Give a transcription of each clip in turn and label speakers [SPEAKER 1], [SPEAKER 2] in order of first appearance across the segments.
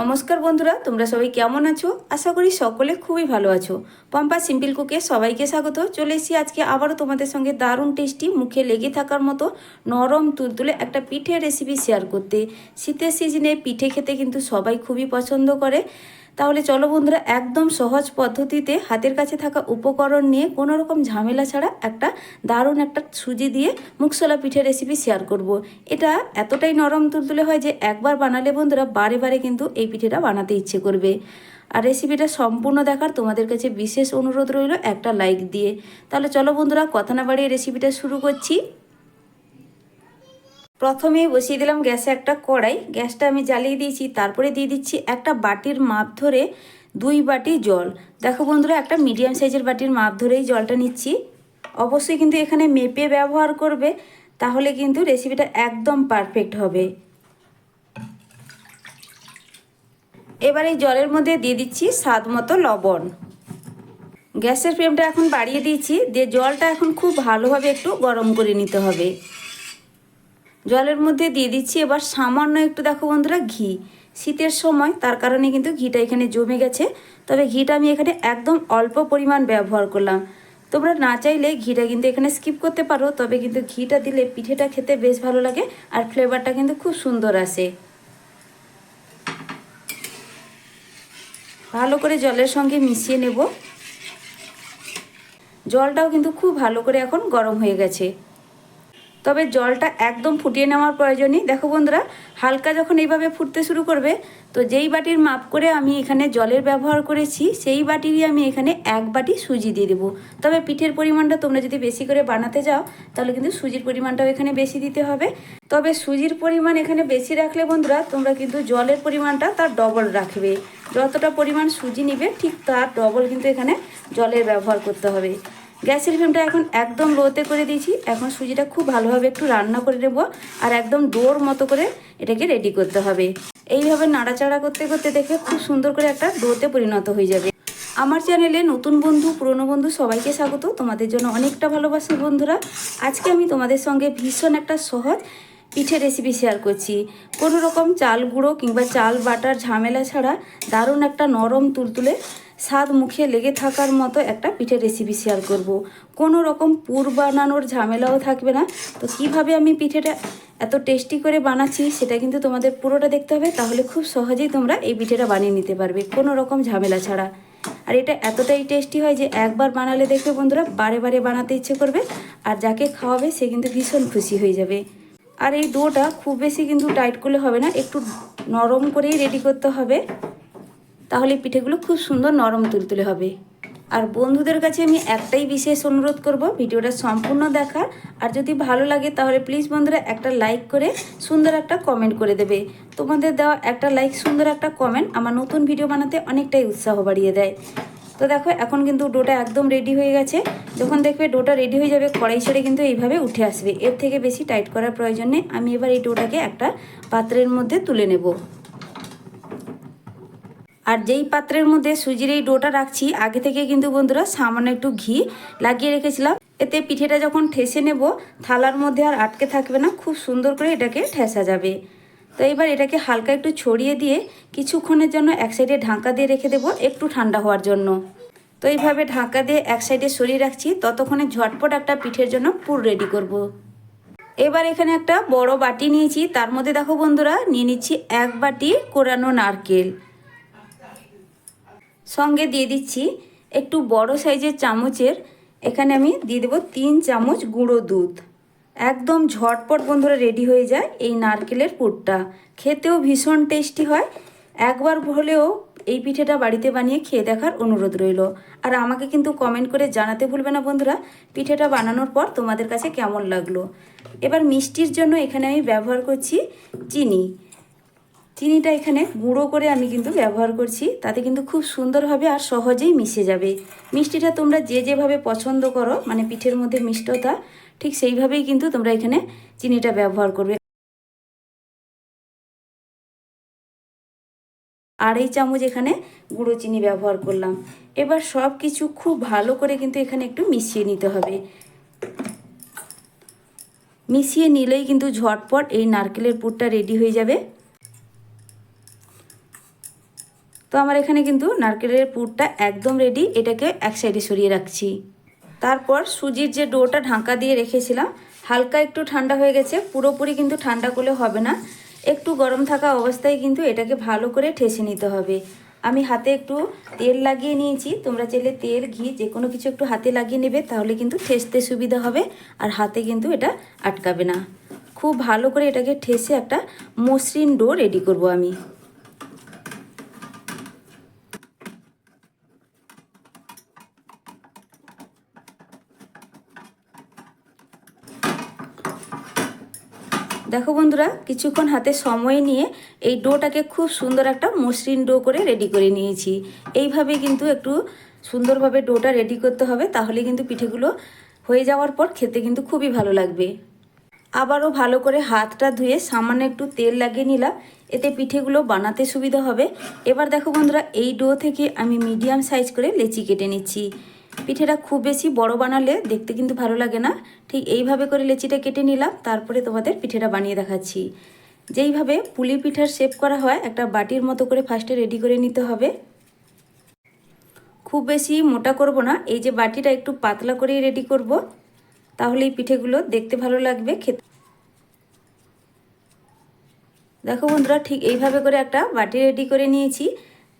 [SPEAKER 1] নমস্কার বন্ধুরা, তোমরা সবাই কেমন আছো? আশা করি সকলে খুবই ভালো আছো। পম্পা সিম্পল কুকে সবাইকে স্বাগত। চলে এসেছি আজকে আবারও তোমাদের সঙ্গে দারুণ টেস্টি, মুখে লেগে থাকার মতো নরম তুলতুলে একটা পিঠে রেসিপি শেয়ার করতে। শীতের সিজনে পিঠে খেতে কিন্তু সবাই খুবই পছন্দ করে। তাহলে চলো বন্ধুরা, একদম সহজ পদ্ধতিতে হাতের কাছে থাকা উপকরণ নিয়ে কোনো রকম ঝামেলা ছাড়া একটা দারুণ একটা সুজি দিয়ে মুখসলা পিঠে রেসিপি শেয়ার করব। এটা এতটাই নরম তুলতুলে হয় যে একবার বানালে বন্ধুরা বারে বারে কিন্তু এই পিঠেটা বানাতে ইচ্ছে করবে। আর রেসিপিটা সম্পূর্ণ দেখার তোমাদের কাছে বিশেষ অনুরোধ রইল একটা লাইক দিয়ে। তাহলে চলো বন্ধুরা, কথা না বাড়িয়ে রেসিপিটা শুরু করছি। প্রথমে বসিয়ে দিলাম গ্যাসে একটা কড়াই। গ্যাসটা আমি জ্বালিয়ে দিয়েছি, তারপরে দিয়ে দিচ্ছি একটা বাটির মাপ ধরে দুই বাটি জল। দেখো বন্ধুরা, একটা মিডিয়াম সাইজের বাটির মাপ ধরেই জলটা নিচ্ছি। অবশ্যই কিন্তু এখানে মেপে ব্যবহার করবে, তাহলে কিন্তু রেসিপিটা একদম পারফেক্ট হবে। এবার এই জলের মধ্যে দিয়ে দিচ্ছি স্বাদ মতো লবণ। গ্যাসের ফ্লেমটা এখন বাড়িয়ে দিয়েছি, দিয়ে জলটা এখন খুব ভালোভাবে একটু গরম করে নিতে হবে। জলের মধ্যে দিয়ে দিচ্ছি। এবার সামান্য একটু দেখো বন্ধুরা ঘি। শীতের সময় তার কারণে কিন্তু ঘিটা এখানে জমে গেছে। তবে ঘিটা আমি এখানে একদম অল্প পরিমাণ ব্যবহার করলাম। তোমরা না চাইলে ঘিটা কিন্তু এখানে স্কিপ করতে পারো, তবে কিন্তু ঘিটা দিলে পিঠেটা খেতে বেশ ভালো লাগে আর ফ্লেভারটা কিন্তু খুব সুন্দর আসে। ভালো করে জলের সঙ্গে মিশিয়ে নেব। জলটাও কিন্তু খুব ভালো করে এখন গরম হয়ে গেছে। তবে জলটা একদম ফুটিয়ে নেওয়ার প্রয়োজন নেই দেখো বন্ধুরা, হালকা যখন এইভাবে ফুটতে শুরু করবে, তো যেই বাটির মাপ করে আমি এখানে জলের ব্যবহার করেছি, সেই বাটিরই আমি এখানে এক বাটি সুজি দিয়ে দেবো। তবে পিঠের পরিমাণটা তোমরা যদি বেশি করে বানাতে যাও তাহলে কিন্তু সুজির পরিমাণটাও এখানে বেশি দিতে হবে। তবে সুজির পরিমাণ এখানে বেশি রাখলে বন্ধুরা, তোমরা কিন্তু জলের পরিমাণটা তার ডবল রাখবে। যতটা পরিমাণ সুজি নিবে, ঠিক তার ডবল কিন্তু এখানে জলের ব্যবহার করতে হবে। গ্যাসের ফ্লেমটা এখন একদম লোতে করে দিয়েছি। এখন সুজিটা খুব ভালোভাবে একটু রান্না করে নেব আর একদম ডোর মতো করে এটাকে রেডি করতে হবে। এইভাবে নাড়াচাড়া করতে করতে দেখে খুব সুন্দর করে একটা ডোতে পরিণত হয়ে যাবে। আমার চ্যানেলে নতুন বন্ধু, পুরনো বন্ধু সবাইকে স্বাগত। তোমাদের জন্য অনেকটা ভালোবাসি বন্ধুরা। আজকে আমি তোমাদের সঙ্গে ভীষণ একটা সহজ পিঠে রেসিপি শেয়ার করছি। কোনো রকম চাল গুঁড়ো কিংবা চাল বাটার ঝামেলা ছাড়া দারুণ একটা নরম তুলতুলে স্বাদ মুখে লেগে থাকার মতো একটা পিঠে রেসিপি শেয়ার করব। কোনো রকম পুর বানানোর ঝামেলাও থাকবে না। তো কীভাবে আমি পিঠেটা এত টেস্টি করে বানাচ্ছি সেটা কিন্তু তোমাদের পুরোটা দেখতে হবে। তাহলে খুব সহজেই তোমরা এই পিঠেটা বানিয়ে নিতে পারবে, কোনো রকম ঝামেলা ছাড়া। আর এটা এতটাই টেস্টি হয় যে একবার বানালে দেখবে বন্ধুরা বারে বারে বানাতে ইচ্ছে করবে। আর যাকে খাওয়াবে সে কিন্তু ভীষণ খুশি হয়ে যাবে। আর এই ডোটা খুব বেশি কিন্তু টাইট করলে হবে না, একটু নরম করেই রেডি করতে হবে। তাহলে পিঠেগুলো খুব সুন্দর নরম তুলতুলে হবে। আর বন্ধুদের কাছে আমি একটাই বিশেষ অনুরোধ করব, ভিডিওটা সম্পূর্ণ দেখার। আর যদি ভালো লাগে তাহলে প্লিজ বন্ধুরা একটা লাইক করে সুন্দর একটা কমেন্ট করে দেবে। তোমাদের দেওয়া একটা লাইক সুন্দর একটা কমেন্ট আমার নতুন ভিডিও বানাতে অনেকটাই উৎসাহ বাড়িয়ে দেয়। তো দেখো, এখন কিন্তু ডোটা একদম রেডি হয়ে গেছে। যখন দেখবে ডোটা রেডি হয়ে যাবে, কড়াই ছেড়ে কিন্তু এইভাবে উঠে আসবে। এর থেকে বেশি টাইট করার প্রয়োজন নেই। আমি এবার এই ডোটাকে একটা পাত্রের মধ্যে তুলে নেব। আর যেই পাত্রের মধ্যে সুজির এই ডোটা রাখছি, আগে থেকে কিন্তু বন্ধুরা সামান্য একটু ঘি লাগিয়ে রেখেছিলাম। এতে পিঠেটা যখন ঠেসে নেব, থালার মধ্যে আর আটকে থাকবে না, খুব সুন্দর করে এটাকে ঠেসা যাবে। তো এবার এটাকে হালকা একটু ছড়িয়ে দিয়ে কিছুক্ষণের জন্য এক সাইডে ঢাকা দিয়ে রেখে দেবো একটু ঠান্ডা হওয়ার জন্য। তো এইভাবে ঢাকা দিয়ে এক সাইডে সরিয়ে রাখছি, ততক্ষণে ঝটপট একটা পিঠের জন্য পুর রেডি করব। এবার এখানে একটা বড় বাটি নিয়েছি, তার মধ্যে দেখো বন্ধুরা, নিয়ে নিচ্ছি এক বাটি কোরানো নারকেল। সঙ্গে দিয়ে দিচ্ছি একটু বড় সাইজের চামচের। এখানে আমি দিয়ে দেবো তিন চামচ গুঁড়ো দুধ। একদম ঝটপট বন্ধুরা রেডি হয়ে যায় এই নারকেলের পুরটা। খেতেও ভীষণ টেস্টি হয়। একবার হলেও এই পিঠেটা বাড়িতে বানিয়ে খেয়ে দেখার অনুরোধ রইল। আর আমাকে কিন্তু কমেন্ট করে জানাতে ভুলবে না বন্ধুরা, পিঠেটা বানানোর পর তোমাদের কাছে কেমন লাগল। এবার মিষ্টির জন্য এখানে আমি ব্যবহার করছি চিনি। চিনিটা এখানে গুঁড়ো করে আমি কিন্তু ব্যবহার করছি। তাতে কিন্তু খুব সুন্দরভাবে আর সহজেই মিশে যাবে। মিষ্টিটা তোমরা যে যেভাবে পছন্দ করো মানে পিঠের মধ্যে মিষ্টতা, ঠিক সেইভাবেই কিন্তু তোমরা এখানে চিনিটা ব্যবহার করবে। আড়াই চামচ এখানে গুঁড়ো চিনি ব্যবহার করলাম। এবার সব কিছু খুব ভালো করে কিন্তু এখানে একটু মিশিয়ে নিতে হবে। মিশিয়ে নিলেই কিন্তু ঝটপট এই নারকেলের পুরটা রেডি হয়ে যাবে। তো আমার এখানে কিন্তু নারকেলের পুরটা একদম রেডি এটাকে এক সাইডে সরিয়ে রাখছি। তারপর সুজির যে ডোটা ঢাকা দিয়ে রেখেছিলাম, হালকা একটু ঠান্ডা হয়ে গেছে, পুরোপুরি কিন্তু ঠান্ডা করলে হবে না। একটু গরম থাকা অবস্থায় কিন্তু এটাকে ভালো করে ঠেসে নিতে হবে। আমি হাতে একটু তেল লাগিয়ে নিয়েছি, তোমরা চাইলে তেল, ঘি যে কোনো কিছু একটু হাতে লাগিয়ে নেবে, তাহলে কিন্তু ঠেসতে সুবিধা হবে, আর হাতে কিন্তু এটা আটকাবে না। খুব ভালো করে এটাকে ঠেসে একটা মসৃণ ডো রেডি করব আমি। দেখো বন্ধুরা, কিছুক্ষণ হাতে সময় নিয়ে এই ডোটাকে খুব সুন্দর একটা মসৃণ ডো করে রেডি করে নিয়েছি। এইভাবে কিন্তু একটু সুন্দরভাবে ডোটা রেডি করতে হবে, তাহলে কিন্তু পিঠেগুলো হয়ে যাওয়ার পর খেতে কিন্তু খুবই ভালো লাগবে। আবারও ভালো করে হাতটা ধুয়ে সামান্য একটু তেল লাগিয়ে নিলাম, এতে পিঠেগুলো বানাতে সুবিধা হবে। এবার দেখো বন্ধুরা, এই ডো থেকে আমি মিডিয়াম সাইজ করে লেচি কেটে নিচ্ছি। পিঠেটা খুব বেশি বড় বানালে দেখতে কিন্তু ভালো লাগে না। ঠিক এইভাবে করে লেচিটা কেটে নিলাম, তারপরে তোমাদের পিঠেটা বানিয়ে দেখাচ্ছি। যেইভাবে পুলি পিঠার শেপ করা হয়, একটা বাটির মতো করে ফার্স্টে রেডি করে নিতে হবে। খুব বেশি মোটা করব না, এই যে বাটিটা একটু পাতলা করেই রেডি করব। তাহলে এই পিঠেগুলো দেখতে ভালো লাগবে, খেতে দেখো বন্ধুরা, ঠিক এইভাবে করে একটা বাটি রেডি করে নিয়েছি।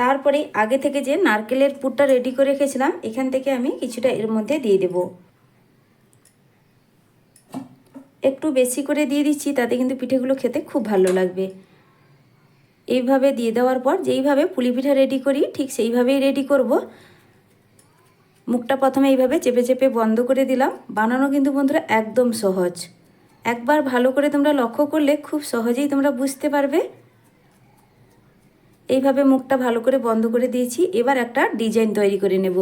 [SPEAKER 1] তারপরে আগে থেকে যে নারকেলের পুরটা রেডি করে রেখেছিলাম, এখান থেকে আমি কিছুটা এর মধ্যে দিয়ে দেব। একটু বেশি করে দিয়ে দিচ্ছি, তাতে কিন্তু পিঠেগুলো খেতে খুব ভালো লাগবে। এইভাবে দিয়ে দেওয়ার পর যেইভাবে পুলি পিঠা রেডি করি, ঠিক সেইভাবেই রেডি করব। মুখটা প্রথমে এইভাবে চেপে চেপে বন্ধ করে দিলাম। বানানো কিন্তু বন্ধুরা একদম সহজ। একবার ভালো করে তোমরা লক্ষ্য করলে খুব সহজেই তোমরা বুঝতে পারবে। এইভাবে মুখটা ভালো করে বন্ধ করে দিয়েছি। এবার একটা ডিজাইন তৈরি করে নেব।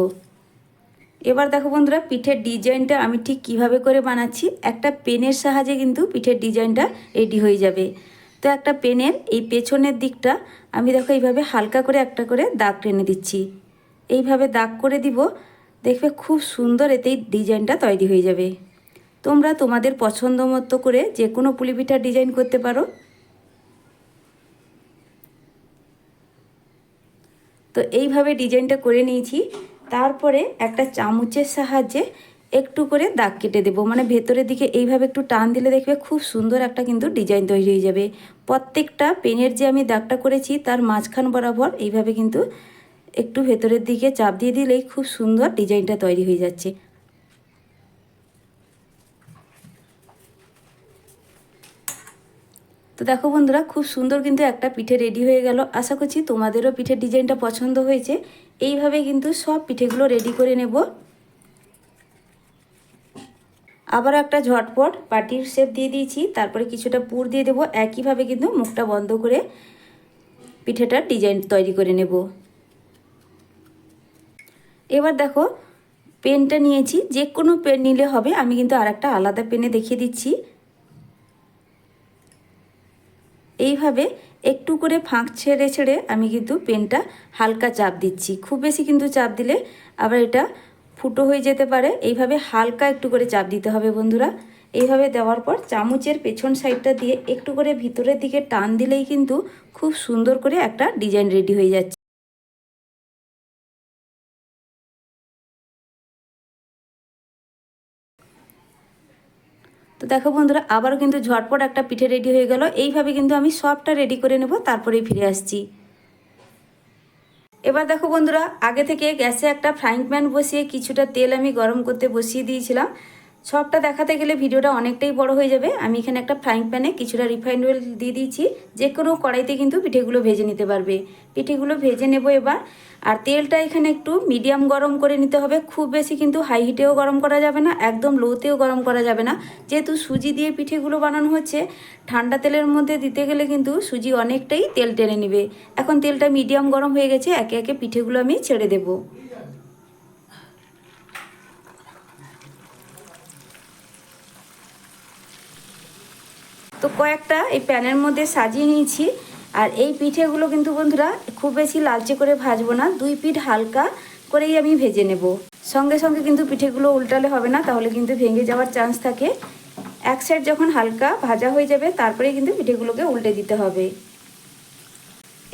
[SPEAKER 1] এবার দেখো বন্ধুরা, পিঠের ডিজাইনটা আমি ঠিক কীভাবে করে বানাচ্ছি, একটা পেনের সাহায্যে কিন্তু পিঠের ডিজাইনটা রেডি হয়ে যাবে। তো একটা পেনের এই পেছনের দিকটা আমি দেখো এইভাবে হালকা করে একটা করে দাগ টেনে দিচ্ছি। এইভাবে দাগ করে দিব, দেখবে খুব সুন্দর এতেই ডিজাইনটা তৈরি হয়ে যাবে। তোমরা তোমাদের পছন্দ মতো করে যে কোনো পুলি পিঠার ডিজাইন করতে পারো। তো এইভাবে ডিজাইনটা করে নিয়েছি। তারপরে একটা চামচের সাহায্যে একটু করে দাগ কেটে দেবো। মানে ভেতরের দিকে এইভাবে একটু টান দিলে দেখবে খুব সুন্দর একটা কিন্তু ডিজাইন তৈরি হয়ে যাবে। প্রত্যেকটা পেনের যে আমি দাগটা করেছি তার মাঝখান বরাবর এইভাবে কিন্তু একটু ভেতরের দিকে চাপ দিয়ে দিলেই খুব সুন্দর ডিজাইনটা তৈরি হয়ে যাচ্ছে। তো দেখো বন্ধুরা, খুব সুন্দর কিন্তু একটা পিঠে রেডি হয়ে গেল। আশা করছি তোমাদেরও পিঠের ডিজাইনটা পছন্দ হয়েছে। এইভাবে কিন্তু সব পিঠেগুলো রেডি করে নেব। আবার একটা ঝটপট পাটির শেপ দিয়ে দিয়েছি, তারপরে কিছুটা পুর দিয়ে দেবো। একইভাবে কিন্তু মুখটা বন্ধ করে পিঠেটার ডিজাইন তৈরি করে নেব। এবার দেখো পেনটা নিয়েছি। যে কোনো পেন নিলে হবে, আমি কিন্তু আর একটা আলাদা পেনে দেখিয়ে দিচ্ছি। এইভাবে একটু করে ফাঁক ছেড়ে ছেড়ে আমি কিন্তু পেনটা হালকা চাপ দিচ্ছি। খুব বেশি কিন্তু চাপ দিলে আবার এটা ফুটো হয়ে যেতে পারে। এইভাবে হালকা একটু করে চাপ দিতে হবে বন্ধুরা। এইভাবে দেওয়ার পর চামচের পেছন সাইডটা দিয়ে একটু করে ভিতরের দিকে টান দিলেই কিন্তু খুব সুন্দর করে একটা ডিজাইন রেডি হয়ে যাচ্ছে। তো দেখো বন্ধুরা, আবারও কিন্তু ঝটপট একটা পিঠে রেডি হয়ে গেল। এইভাবে কিন্তু আমি সবটা রেডি করে নেব, তারপরেই ফিরে আসছি। এবার দেখো বন্ধুরা, আগে থেকে গ্যাসে একটা ফ্রাইং প্যান বসিয়ে কিছুটা তেল আমি গরম করতে বসিয়ে দিয়েছিলাম। সবটা দেখাতে গেলে ভিডিওটা অনেকটাই বড় হয়ে যাবে। আমি এখানে একটা ফ্রাইং প্যানে কিছুটা রিফাইন্ড অয়েল দিয়ে দিয়েছি। যে কোনো কড়াইতে কিন্তু পিঠেগুলো ভেজে নিতে পারবে। পিঠেগুলো ভেজে নেব এবার। আর তেলটা এখানে একটু মিডিয়াম গরম করে নিতে হবে। খুব বেশি কিন্তু হাই হিটেও গরম করা যাবে না, একদম লোতেও গরম করা যাবে না। যেহেতু সুজি দিয়ে পিঠেগুলো বানানো হচ্ছে, ঠান্ডা তেলের মধ্যে দিতে গেলে কিন্তু সুজি অনেকটাই তেল টেনে নেবে। এখন তেলটা মিডিয়াম গরম হয়ে গেছে, একে একে পিঠেগুলো আমি ছেড়ে দেবো। তো কয়েকটা এই প্যানের মধ্যে সাজিয়ে নিয়েছি। আর এই পিঠেগুলো কিন্তু বন্ধুরা খুব বেশি লালচে করে ভাজবো না, দুই পিঠ হালকা করেই আমি ভেজে নেব। সঙ্গে সঙ্গে কিন্তু পিঠেগুলো উল্টালে হবে না, তাহলে কিন্তু ভেঙে যাওয়ার চান্স থাকে। এক সাইড যখন হালকা ভাজা হয়ে যাবে তারপরে কিন্তু পিঠেগুলোকে উল্টে দিতে হবে।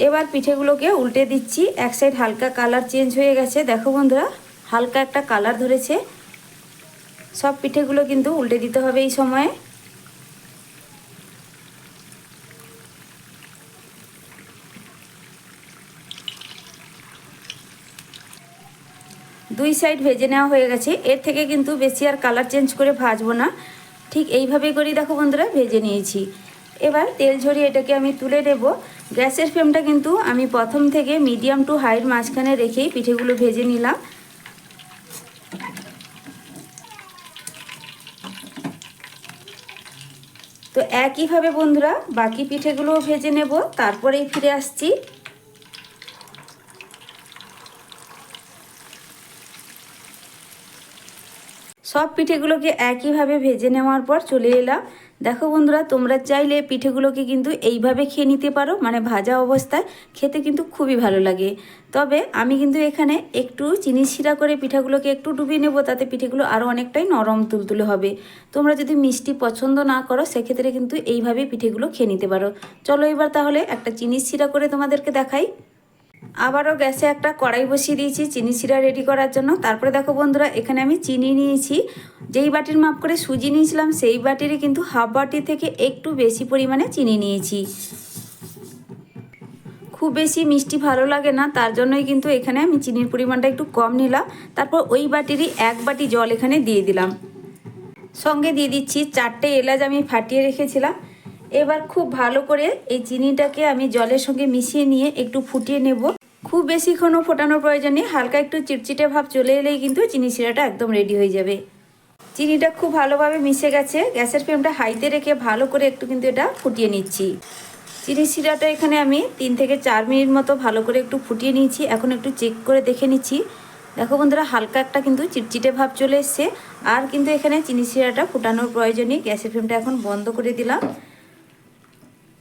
[SPEAKER 1] এবার পিঠেগুলোকে উল্টে দিচ্ছি, এক সাইড হালকা কালার চেঞ্জ হয়ে গেছে। দেখো বন্ধুরা, হালকা একটা কালার ধরেছে। সব পিঠেগুলো কিন্তু উল্টে দিতে হবে এই সময়ে। দুই সাইড ভেজে নেওয়া হয়ে গেছে। এর থেকে কিন্তু বেশি আর কালার চেঞ্জ করে ভাজবো না। ঠিক এইভাবেই করেই দেখো বন্ধুরা, ভেজে নিয়েছি। এবার তেল ঝরিয়ে এটাকে আমি তুলে নেব। গ্যাসের ফ্লেমটা কিন্তু আমি প্রথম থেকে মিডিয়াম টু হাইয়ের মাঝখানে রেখেই পিঠেগুলো ভেজে নিলাম। তো একইভাবে বন্ধুরা বাকি পিঠেগুলোও ভেজে নেব। তারপরেই ফিরে আসছি। সব পিঠেগুলোকে একইভাবে ভেজে নেওয়ার পর চলে এলাম। দেখো বন্ধুরা, তোমরা চাইলে পিঠেগুলোকে কিন্তু এইভাবে খেয়ে নিতে পারো মানে ভাজা অবস্থায় খেতে কিন্তু খুবই ভালো লাগে। তবে আমি কিন্তু এখানে একটু চিনি শিরা করে পিঠাগুলোকে একটু ডুবিয়ে নেব, তাতে পিঠেগুলো আরও অনেকটাই নরম তুলতুলে হবে। তোমরা যদি মিষ্টি পছন্দ না করো, সেক্ষেত্রে কিন্তু এইভাবে পিঠেগুলো খেয়ে নিতে পারো। চলো এবার তাহলে একটা চিনি শিরা করে তোমাদেরকে দেখাই। আবারও গ্যাসে একটা কড়াই বসিয়ে দিয়েছি, চিনি শিরা রেডি করার জন্য। তারপরে দেখো বন্ধুরা, এখানে আমি চিনি নিয়েছি। যেই বাটির মাপ করে সুজি নিয়েছিলাম, সেই বাটিরই কিন্তু হাফ বাটি থেকে একটু বেশি পরিমাণে চিনি নিয়েছি। খুব বেশি মিষ্টি ভালো লাগে না, তার জন্যই কিন্তু এখানে আমি চিনির পরিমাণটা একটু কম নিলাম। তারপর ওই বাটিরই এক বাটি জল এখানে দিয়ে দিলাম। সঙ্গে দিয়ে দিচ্ছি চারটে এলাচ আমি ফাটিয়ে রেখেছিলাম। এবার খুব ভালো করে এই চিনিটাকে আমি জলের সঙ্গে মিশিয়ে নিয়ে একটু ফুটিয়ে নেব। খুব বেশিক্ষণও ফোটানোর প্রয়োজন নেই, হালকা একটু চিটচিটে ভাব চলে এলেই কিন্তু চিনি শিরাটা একদম রেডি হয়ে যাবে। চিনিটা খুব ভালোভাবে মিশে গেছে, গ্যাসের ফ্লেমটা হাইতে রেখে ভালো করে একটু কিন্তু এটা ফুটিয়ে নিচ্ছি। চিনি শিরাটা এখানে আমি তিন থেকে চার মিনিট মতো ভালো করে একটু ফুটিয়ে নিয়েছি, এখন একটু চেক করে দেখে নিচ্ছি। দেখো বন্ধুরা, হালকা একটা কিন্তু চিটচিটে ভাব চলে এসছে, আর কিন্তু এখানে চিনি শিরাটা ফুটানোর প্রয়োজন নেই, গ্যাসের ফ্লেমটা এখন বন্ধ করে দিলাম।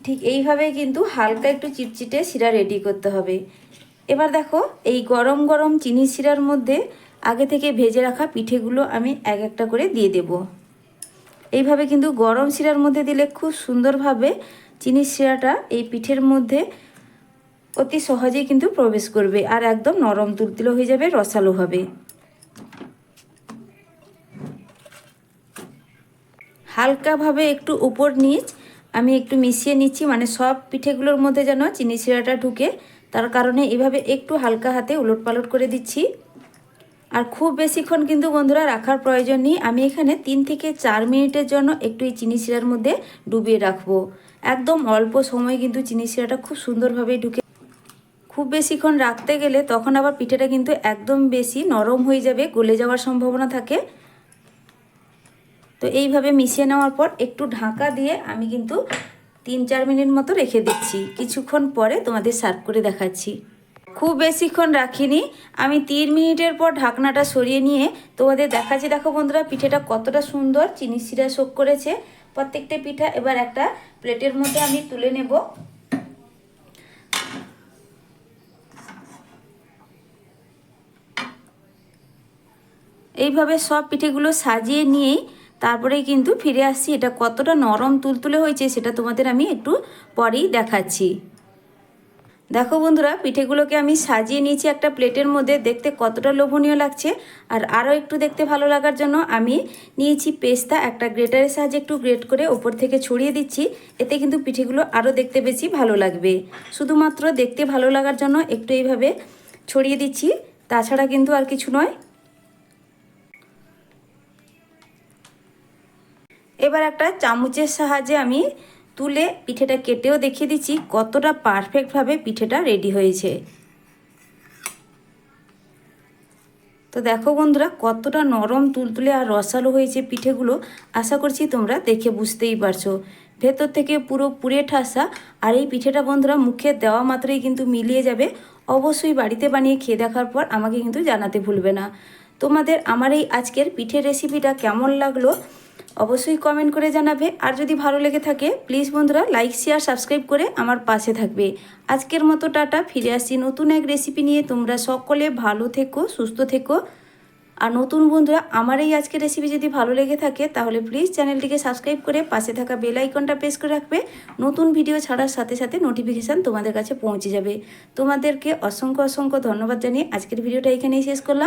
[SPEAKER 1] ঠিক এইভাবেই কিন্তু হালকা একটু চিটচিটে শিরা রেডি করতে হবে। এবার দেখো, এই গরম গরম চিনি শিরার মধ্যে আগে থেকে ভেজে রাখা পিঠেগুলো আমি এক একটা করে দিয়ে দেব। এইভাবে কিন্তু গরম শিরার মধ্যে দিলে খুব সুন্দরভাবে চিনি শিরাটা এই পিঠের মধ্যে অতি সহজেই কিন্তু প্রবেশ করবে আর একদম নরম তুলতুলো হয়ে যাবে, রসালো হবে। হালকাভাবে একটু উপর নিচ আমি একটু মিশিয়ে নিচ্ছি মানে সব পিঠেগুলোর মধ্যে যেন চিনি শিরাটা ঢুকে, তার কারণে এভাবে একটু হালকা হাতে উলট পালট করে দিচ্ছি। আর খুব বেশিক্ষণ কিন্তু বন্ধুরা রাখার প্রয়োজন নেই, আমি এখানে তিন থেকে চার মিনিটের জন্য একটু এই চিনি শিরার মধ্যে ডুবিয়ে রাখব। একদম অল্প সময় কিন্তু চিনি শিরাটা খুব সুন্দরভাবেই ঢুকে খুব বেশিক্ষণ রাখতে গেলে তখন আবার পিঠেটা কিন্তু একদম বেশি নরম হয়ে যাবে, গলে যাওয়ার সম্ভাবনা থাকে। তো এইভাবে মিশিয়ে নেওয়ার পর একটু ঢাকা দিয়ে আমি কিন্তু তিন চার মিনিট মতো রেখে দিচ্ছি। কিছুক্ষণ পরে তোমাদের সার্ভ করে দেখাচ্ছি। খুব বেশিক্ষণ রাখিনি। আমি তিন মিনিটের পর ঢাকনাটা সরিয়ে নিয়ে তোমাদের দেখাচ্ছি। দেখো বন্ধুরা, পিঠেটা কতটা সুন্দর চিনি শিরা শোক করেছে। প্রত্যেকটা পিঠা এবার একটা প্লেটের মধ্যে আমি তুলে নেব। এইভাবে সব পিঠেগুলো সাজিয়ে নিয়েই তারপরে কিন্তু ফিরে আসছি। এটা কতটা নরম তুলতুলে হয়েছে সেটা তোমাদের আমি একটু পরেই দেখাচ্ছি। দেখো বন্ধুরা, পিঠেগুলোকে আমি সাজিয়ে নিয়েছি একটা প্লেটের মধ্যে। দেখতে কতটা লোভনীয় লাগছে। আর আরও একটু দেখতে ভালো লাগার জন্য আমি নিয়েছি পেস্তা, একটা গ্রেটারের সাহায্যে একটু গ্রেট করে ওপর থেকে ছড়িয়ে দিচ্ছি। এতে কিন্তু পিঠেগুলো আরও দেখতে বেশি ভালো লাগবে। শুধুমাত্র দেখতে ভালো লাগার জন্য একটু এইভাবে ছড়িয়ে দিচ্ছি। তাছাড়া কিন্তু আর কিছু নয়। এবার একটা চামচের সাহায্যে আমি তুলে পিঠেটা কেটেও দেখিয়ে দিচ্ছি কতটা পারফেক্টভাবে পিঠেটা রেডি হয়েছে। তো দেখো বন্ধুরা, কতটা নরম, তুলতুলে আর রসালো হয়েছে পিঠেগুলো। আশা করছি তোমরা দেখে বুঝতেই পারছ। ভেতর থেকে পুরো পুড়ে ঠাসা, আর এই পিঠেটা বন্ধুরা মুখে দেওয়া মাত্রই কিন্তু মিলিয়ে যাবে। অবশ্যই বাড়িতে বানিয়ে খেয়ে দেখার পর আমাকে কিন্তু জানাতে ভুলবে না। তোমাদের আমার এই আজকের পিঠের রেসিপিটা কেমন লাগল? অবশ্যই কমেন্ট করে জানাবে। আর যদি ভালো লেগে থাকে প্লিজ বন্ধুরা লাইক শেয়ার সাবস্ক্রাইব করে আমার পাশে থাকবে। আজকের মতো টাটা, ফিরে আসছি নতুন এক রেসিপি নিয়ে। তোমরা সকলে ভালো থেকো, সুস্থ থেকো। আর নতুন বন্ধুরা, আমার এই আজকের রেসিপি যদি ভালো লেগে থাকে, তাহলে প্লিজ চ্যানেলটিকে সাবস্ক্রাইব করে পাশে থাকা বেল আইকনটা প্রেস করে রাখবে। নতুন ভিডিও ছাড়ার সাথে সাথে নোটিফিকেশান তোমাদের কাছে পৌঁছে যাবে। তোমাদেরকে অসংখ্য অসংখ্য ধন্যবাদ জানিয়ে আজকের ভিডিওটা এখানেই শেষ করলাম।